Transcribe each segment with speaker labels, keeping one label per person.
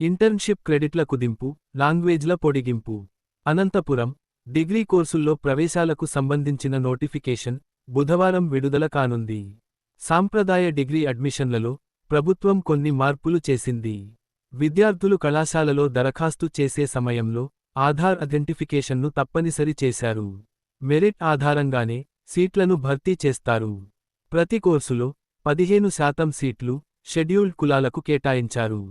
Speaker 1: Internship క్రెడిట్ల కుదింపు లాంగ్వేజ్ల పొడిగింపు. అనంతపురం డిగ్రీ కోర్సుల్లో ప్రవేశాలకు సంబంధించిన నోటిఫికేషన్ బుధవారం విడుదల కానుంది. సాంప్రదాయ డిగ్రీ అడ్మిషన్లలో ప్రభుత్వం కొన్ని మార్పులు చేసింది. విద్యార్థులు కళాశాలలో దరఖాస్తు చేసే సమయంలో ఆధార్ ఐడెంటిఫికేషన్ను తప్పనిసరి చేశారు. మెరిట్ ఆధారంగానే సీట్లను భర్తీ చేస్తారు. ప్రతి కోర్సులో పదిహేను శాతం సీట్లు షెడ్యూల్డ్ కులాలకు కేటాయించారు.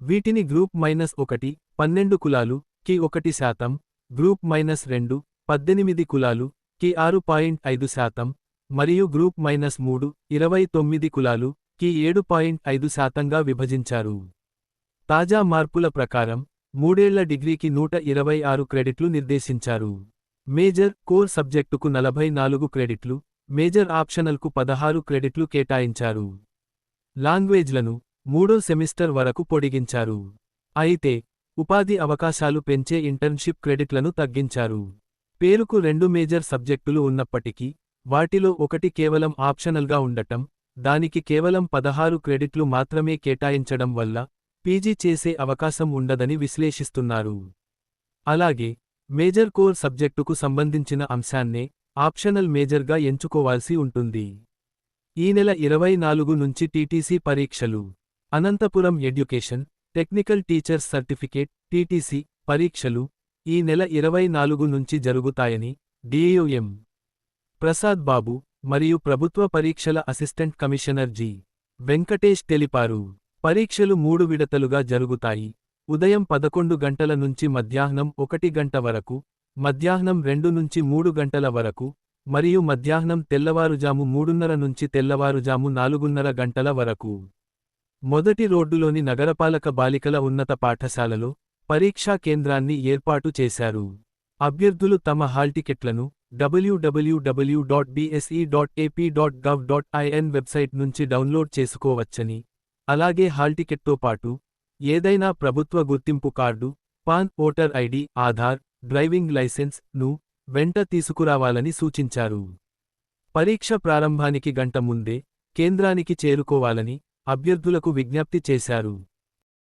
Speaker 1: వీటిని గ్రూప్ మైనస్ ఒకటి పన్నెండు కులాలు కి ఒకటి శాతం గ్రూప్ మైనస్ రెండు పద్దెనిమిది కులాలు కి ఆరు పాయింట్ ఐదు శాతం మరియు గ్రూప్ మైనస్ మూడు ఇరవై తొమ్మిది కులాలు కి ఏడు పాయింట్ ఐదు శాతంగా విభజించారు. తాజా మార్పుల ప్రకారం మూడేళ్ళ డిగ్రీకి నూట ఇరవై ఆరు క్రెడిట్లు నిర్దేశించారు. మేజర్ కోర్ సబ్జెక్టుకు నలభై నాలుగు క్రెడిట్లు మేజర్ ఆప్షనల్కు పదహారు క్రెడిట్లు కేటాయించారు. లాంగ్వేజ్లను మూడో సెమిస్టర్ వరకు పొడిగించారు. అయితే ఉపాధి అవకాశాలు పెంచే ఇంటర్న్షిప్ క్రెడిట్లను తగ్గించారు. పేరుకు రెండు మేజర్ సబ్జెక్టులు ఉన్నప్పటికీ వాటిలో ఒకటి కేవలం ఆప్షనల్గా ఉండటం దానికి కేవలం పదహారు క్రెడిట్లు మాత్రమే కేటాయించడం వల్ల పీజీ చేసే అవకాశం ఉండదని విశ్లేషిస్తున్నారు. అలాగే మేజర్ కోర్ సబ్జెక్టుకు సంబంధించిన అంశాన్నే ఆప్షనల్ మేజర్గా ఎంచుకోవాల్సి ఉంటుంది. ఈ నెల ఇరవై నాలుగు నుంచి టీటీసీ పరీక్షలు. Anantapuram education technical teachers certificate TTC పరీక్షలు ఈ నెల ఇరవై నాలుగు నుంచి జరుగుతాయని డిఏయుఎం ప్రసాద్ బాబు మరియు ప్రభుత్వ పరీక్షల అసిస్టెంట్ కమిషనర్ జి. వెంకటేష్ తెలిపారు. పరీక్షలు మూడు విడతలుగా జరుగుతాయి. ఉదయం పదకొండు గంటల నుంచి మధ్యాహ్నం ఒకటి గంట వరకు మధ్యాహ్నం రెండు నుంచి మూడు గంటల వరకు మరియు మధ్యాహ్నం తెల్లవారుజాము మూడున్నర నుంచి తెల్లవారుజాము నాలుగున్నర గంటల వరకు. మొదటి రోడ్డులోని నగరపాలక బాలికల ఉన్నత పాఠశాలలో పరీక్షా కేంద్రాన్ని ఏర్పాటు చేశారు. అభ్యర్థులు తమ హాల్ టికెట్లను W W W dot BSE dot AP dot gov dot IN website నుంచి డౌన్లోడ్ చేసుకోవచ్చని అలాగే హాల్ టికెట్తో పాటు ఏదైనా ప్రభుత్వ గుర్తింపు card PAN voter ID Aadhaar driving లైసెన్స్ను వెంట తీసుకురావాలని సూచించారు. పరీక్ష ప్రారంభానికి గంట ముందే కేంద్రానికి చేరుకోవాలని అభ్యర్థులకు విజ్ఞప్తి చేశారు.